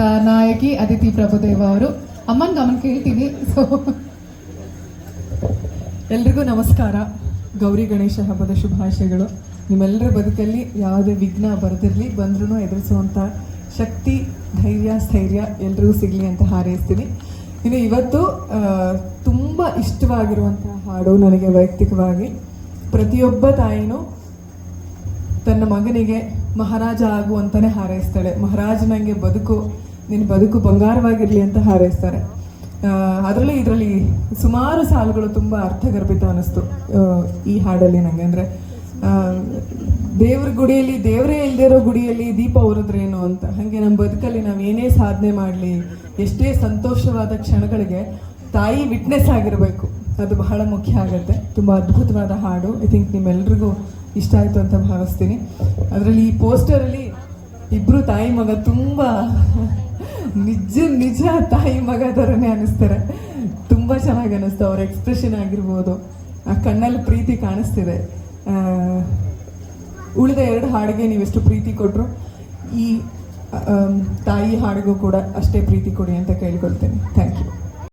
ನಾಯಕಿ ಅದಿತಿ ಪ್ರಭುದೇವ ಅವರು. ಅಮ್ಮನ ಗಮನ ಕೇಳ್ತೀನಿ. ಸೊ ಎಲ್ರಿಗೂ ನಮಸ್ಕಾರ. ಗೌರಿ ಗಣೇಶ ಹಬ್ಬದ ಶುಭಾಶಯಗಳು. ನಿಮ್ಮೆಲ್ಲರ ಬದುಕಲ್ಲಿ ಯಾವುದೇ ವಿಘ್ನ ಬರದಿರಲಿ ಬಂದ್ರೂ ಎದುರಿಸುವಂಥ ಶಕ್ತಿ, ಧೈರ್ಯ, ಸ್ಥೈರ್ಯ ಎಲ್ರಿಗೂ ಸಿಗಲಿ ಅಂತ ಹಾರೈಸ್ತೀನಿ. ಇನ್ನು ಇವತ್ತು ತುಂಬ ಇಷ್ಟವಾಗಿರುವಂತಹ ಹಾಡು ನನಗೆ ವೈಯಕ್ತಿಕವಾಗಿ. ಪ್ರತಿಯೊಬ್ಬ ತಾಯಿನೂ ತನ್ನ ಮಗನಿಗೆ ಮಹಾರಾಜ ಆಗು ಅಂತಾನೆ ಹಾರೈಸ್ತಾಳೆ. ಮಹಾರಾಜ ನಂಗೆ ಬದುಕು ನಿನ್ನ ಬದುಕು ಬಂಗಾರವಾಗಿರಲಿ ಅಂತ ಹಾರೈಸ್ತಾರೆ. ಅದರಲ್ಲಿ ಇದರಲ್ಲಿ ಸುಮಾರು ಸಾಲುಗಳು ತುಂಬ ಅರ್ಥಗರ್ಭಿತ ಅನ್ನಿಸ್ತು ಈ ಹಾಡಲ್ಲಿ ನನಗೆ ಅಂದರೆ ದೇವ್ರ ಗುಡಿಯಲ್ಲಿ, ದೇವರೇ ಇಲ್ಲದೆ ಇರೋ ಗುಡಿಯಲ್ಲಿ ದೀಪ ಉರಿದ್ರೇನು ಅಂತ. ಹಾಗೆ ನಮ್ಮ ಬದುಕಲ್ಲಿ ನಾವು ಏನೇ ಸಾಧನೆ ಮಾಡಲಿ, ಎಷ್ಟೇ ಸಂತೋಷವಾದ ಕ್ಷಣಗಳಿಗೆ ತಾಯಿ ವಿಟ್ನೆಸ್ ಆಗಿರಬೇಕು. ಅದು ಬಹಳ ಮುಖ್ಯ ಆಗುತ್ತೆ. ತುಂಬ ಅದ್ಭುತವಾದ ಹಾಡು. ಐ ಥಿಂಕ್ ನಿಮ್ಮೆಲ್ರಿಗೂ ಇಷ್ಟ ಆಯಿತು ಅಂತ ಭಾವಿಸ್ತೀನಿ. ಅದರಲ್ಲಿ ಈ ಪೋಸ್ಟರಲ್ಲಿ ಇಬ್ಬರು ತಾಯಿ ಮಗ ತುಂಬ ನಿಜ ನಿಜ ತಾಯಿ ಮಗ ಥರನೇ ಅನಿಸ್ತಾರೆ ತುಂಬ ಚೆನ್ನಾಗಿ ಅನ್ನಿಸ್ತು, ಅವ್ರ ಎಕ್ಸ್ಪ್ರೆಷನ್ ಆಗಿರ್ಬೋದು. ಆ ಕಣ್ಣಲ್ಲಿ ಪ್ರೀತಿ ಕಾಣಿಸ್ತಿದೆ. ಉಳಿದ ಎರಡು ಹಾಡಿಗೆ ನೀವೆಷ್ಟು ಪ್ರೀತಿ ಕೊಟ್ಟರು ಈ ತಾಯಿ ಹಾಡಿಗೂ ಕೂಡ ಅಷ್ಟೇ ಪ್ರೀತಿ ಕೊಡಿ ಅಂತ ಕೇಳ್ಕೊಳ್ತೇನೆ. ಥ್ಯಾಂಕ್